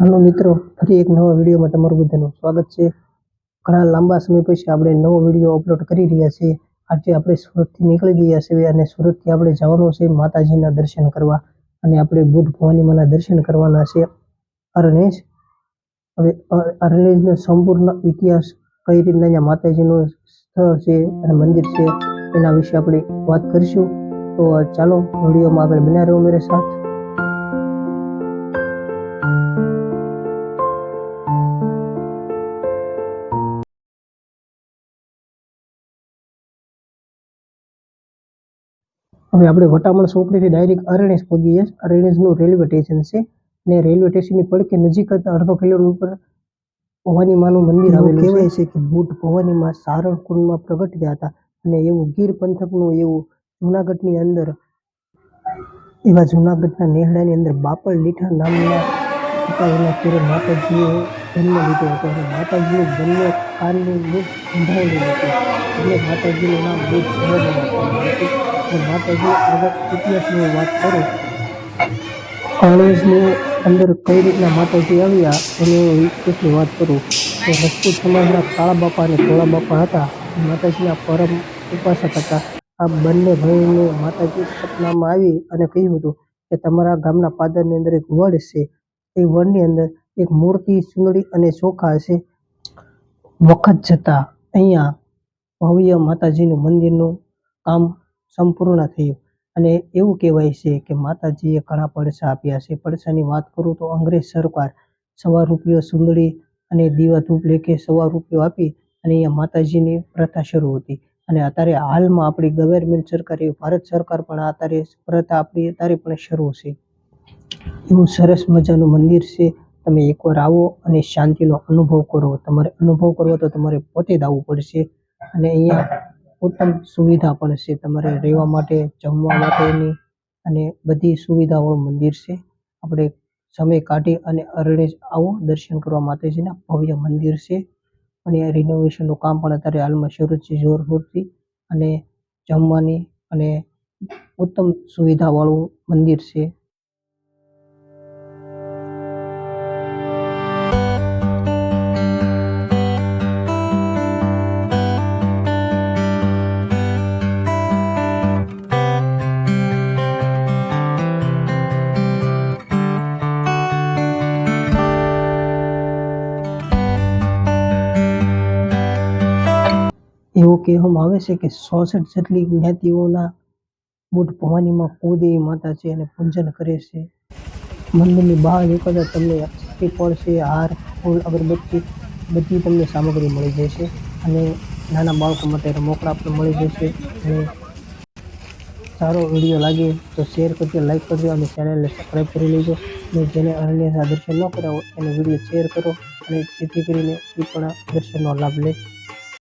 હાલો મિત્રો, ફરી એક નવા વિડીયોમાં તમારું બધાનું સ્વાગત છે. ઘણા લાંબા સમય પછી આપણે નવો વીડિયો અપલોડ કરી રહ્યા છીએ. આજે આપણે સુરતથી નીકળી ગયા છીએ અને સુરતથી આપણે જવાનું છે માતાજીના દર્શન કરવા અને આપણે બુદ્ધ ભવાની માના દર્શન કરવાના છે. અરણેશ, હવે અરણેશનો સંપૂર્ણ ઇતિહાસ કઈ રીતના અહીંયા માતાજીનું સ્થળ છે અને મંદિર છે એના વિશે આપણે વાત કરીશું. તો ચાલો વિડીયોમાં આગળ બન્યા રહ્યો મેરે સાથ. હવે આપણે વટામણ ચોકડીથી ડાયરેક્ટ અરણેજ પહોંચીએ જઈએ અરણેજનું રેલવે સ્ટેશન છે ને રેલવે સ્ટેશનની પડખે નજીક જ અડધો કિલોમીટર ભવાની માનું મંદિર આવેલું કહેવાય છે. કે બુટ ભવાની માં સારણકુંડમાં પ્રગટ્યા હતા અને એવું ગીર પંથકનું એવું જૂનાગઢની અંદર એવા જુનાગઢના નેહડાની અંદર બાપલ લીઠા નામના ઘરે માતાજીએ જન્મ લીધો હતો. અને માતાજીનું બંને કાનનું બુટ સંભાળેલું હતું. એટલે માતાજીનું નામ બુટ સંભાળેલું રાખવામાં માતાજી આગળ ઇતિહાસની વાત કરું. અણેજની અંદર કઈ રીતના માતાજી આવ્યા એની ઇતિહાસની વાત કરું તો રાજપૂત સમાજના કાળા બાપા અને ધોળા બાપા હતા. માતાજીના પરમ ઉપાસક હતા. આ બંને ભાઈને માતાજી સપનામાં આવી અને કહ્યું હતું કે તમારા ગામના પાદરની અંદર એક વડ છે. એ વડની અંદર એક મૂર્તિ, સુંદરી અને ચોખા છે વખત જતા અહીંયા ભવ્ય માતાજીનું મંદિરનું કામ સંપૂર્ણ થયું. અને એવું કહેવાય છે કે માતાજીએ ઘણા પડસા આપ્યા છે. પડસાની વાત કરું તો અંગ્રેજ સરકાર સવા રૂપિયો સુંદડી અને દીવા ધૂપ લેખે સવા રૂપિયો આપી અને અહીંયા માતાજીની પ્રથા શરૂ હતી. અને અત્યારે હાલમાં આપણી ગવર્મેન્ટ સરકાર એવી, ભારત સરકાર પણ અત્યારે પ્રથા આપણી અત્યારે પણ શરૂ છે. એવું સરસ મજાનું મંદિર છે. તમે એકવાર આવો અને શાંતિનો અનુભવ કરો. તમારે અનુભવ કરવો તો તમારે પોતે જ આવવું પડશે. અને અહીંયા ઉત્તમ સુવિધા પણ છે. તમારે રહેવા માટે, જમવા માટેની અને બધી સુવિધાવાળું મંદિર છે. આપણે સમય કાઢી અને અરણેજ આવો દર્શન કરવા માતાજીના ભવ્ય મંદિર છે. અને આ રિનોવેશનનું કામ પણ અત્યારે હાલમાં શરૂ છે, જોરશોરથી. અને જમવાની અને ઉત્તમ સુવિધાવાળું મંદિર છે. એવું કહેવામાં આવે છે કે સોસઠ જેટલી જ્ઞાતિઓના બુટ ભવાનીમાં કુળદેવી માતા છે અને પૂજન કરે છે. મંદિરની બહાર નીકળતા તમને શ્રીફળ હાર, ફૂલ, અગરબત્તી બધી તમને સામગ્રી મળી જશે અને નાના બાળકો માટે રમકડા પણ મળી જશે અને સારો વીડિયો લાગે તો શેર કરજો લાઈક કરજો અને ચેનલને સબસ્ક્રાઈબ કરી લેજો અને જેને અરણ્યના દર્શન ન કર્યા હોય એને વીડિયો શેર કરો અને જેથી કરીને એ પણ દર્શનનો લાભ લે.